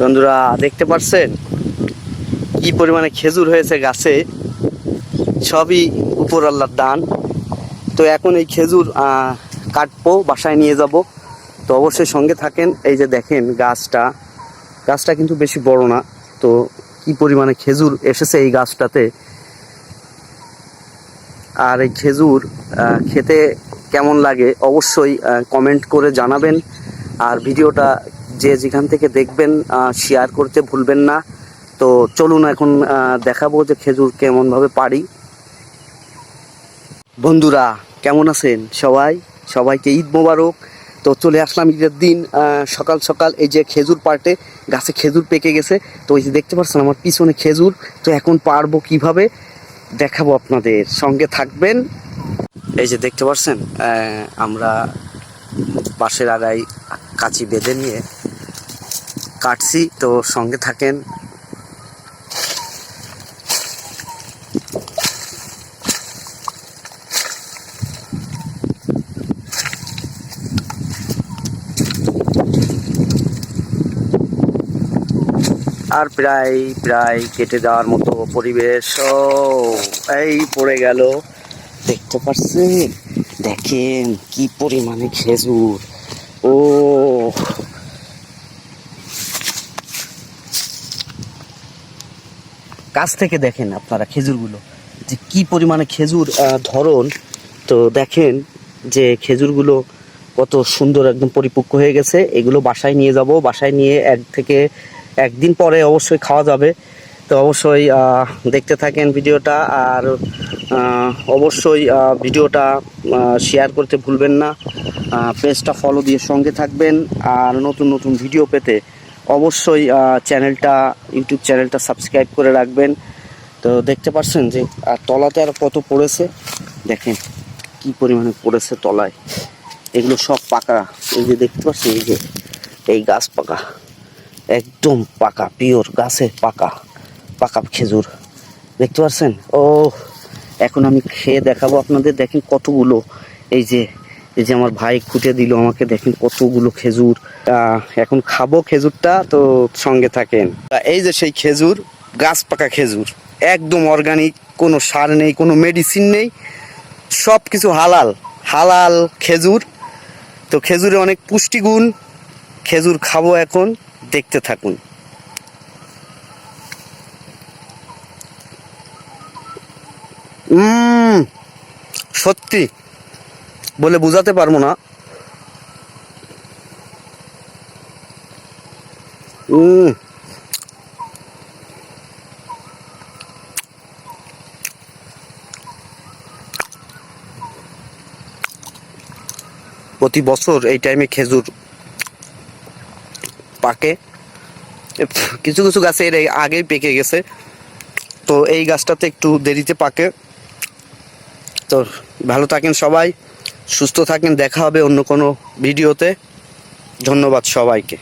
বন্ধুরা, দেখতে পাচ্ছেন কি পরিমাণে খেজুর হয়েছে গাছে। সবই উপর আল্লাহর দান। তো এখন এই খেজুর কাটবো, বাসায় নিয়ে যাব। তো অবশ্যই সঙ্গে থাকেন। এই যে দেখেন গাছটা। গাছটা কিন্তু বেশি বড় না। তো কি পরিমাণে খেজুর এসেছে এই গাছটাতে। আর এই খেজুর খেতে কেমন লাগে অবশ্যই কমেন্ট করে জানাবেন। আর ভিডিওটা যে যেখান থেকে দেখবেন শেয়ার করতে ভুলবেন না। তো চলুন এখন দেখাবো যে খেজুর কেমনভাবে পারি বন্ধুরা, কেমন আছেন সবাই? সবাইকে ঈদ মোবারক। তো চলে আসলাম ঈদের দিন সকাল সকাল এই যে খেজুর পার্টে গাছে খেজুর পেকে গেছে। তো এই যে দেখতে পাচ্ছেন আমার পিছনে খেজুর। তো এখন পারব কীভাবে? দেখাবো আপনাদের। সঙ্গে থাকবেন। এই যে দেখতে পাচ্ছেন আমরা পাশের আগায় কাঁচি বেঁধে নিয়ে কাটছি। তো সঙ্গে থাকেন আর প্রায় প্রায় কেটে যাওয়ার মতো পরিবেশ। এই পড়ে গেল। দেখতে পাচ্ছেন দেখেন কি পরিমাণে খেজুর। ও। কাছ থেকে দেখেন আপনারা খেজুরগুলো, যে কি পরিমাণে খেজুর ধরন। তো দেখেন যে খেজুরগুলো কত সুন্দর একদম পরিপক্ক হয়ে গেছে। এগুলো বাসায় নিয়ে যাব। বাসায় নিয়ে এক থেকে একদিন পরে অবশ্যই খাওয়া যাবে। তো অবশ্যই দেখতে থাকেন ভিডিওটা। আর অবশ্যই ভিডিওটা শেয়ার করতে ভুলবেন না। পেজটা ফলো দিয়ে সঙ্গে থাকবেন। আর নতুন নতুন ভিডিও পেতে অবশ্যই চ্যানেলটা ইউটিউব চ্যানেলটা সাবস্ক্রাইব করে রাখবেন। তো দেখতে পাচ্ছেন যে, আর তলাতে আর কত পড়েছে? দেখেন, কি পরিমাণে পড়েছে তলায়। এগুলো সব পাকা। এই যে দেখতে পাচ্ছেন, এই যে, এই গাছ পাকা। একদম পাকা পিওর গাছে পাকা পাকা খেজুর। দেখতে পাচ্ছেন ও এখন আমি খেয়ে দেখাবো আপনাদের। দেখেন কতগুলো, এই যে এই যে আমার ভাই খুঁটে দিল আমাকে, দেখেন কতগুলো খেজুর। এখন খাব খেজুরটা, তো সঙ্গে থাকেন। এই যে সেই খেজুর, গাছ পাকা খেজুর, একদম অর্গানিক কোনো সার নেই, কোনো মেডিসিন নেই সব কিছু হালাল। হালাল খেজুর, তো খেজুরে অনেক পুষ্টিগুণ। খেজুর খাব এখন, দেখতে থাকুন। সত্যি। বলে বোঝাতে পারব না। প্রতি বছর এই টাইমে খেজুর পাকে। কিছু কিছু গাছে এর আগেই পেকে গেছে। তো এই গাছটাতে একটু দেরিতে পাকে। তো ভালো থাকেন সবাই সুস্থ থাকেন দেখা হবে অন্য কোনো ভিডিওতে। ধন্যবাদ সবাইকে।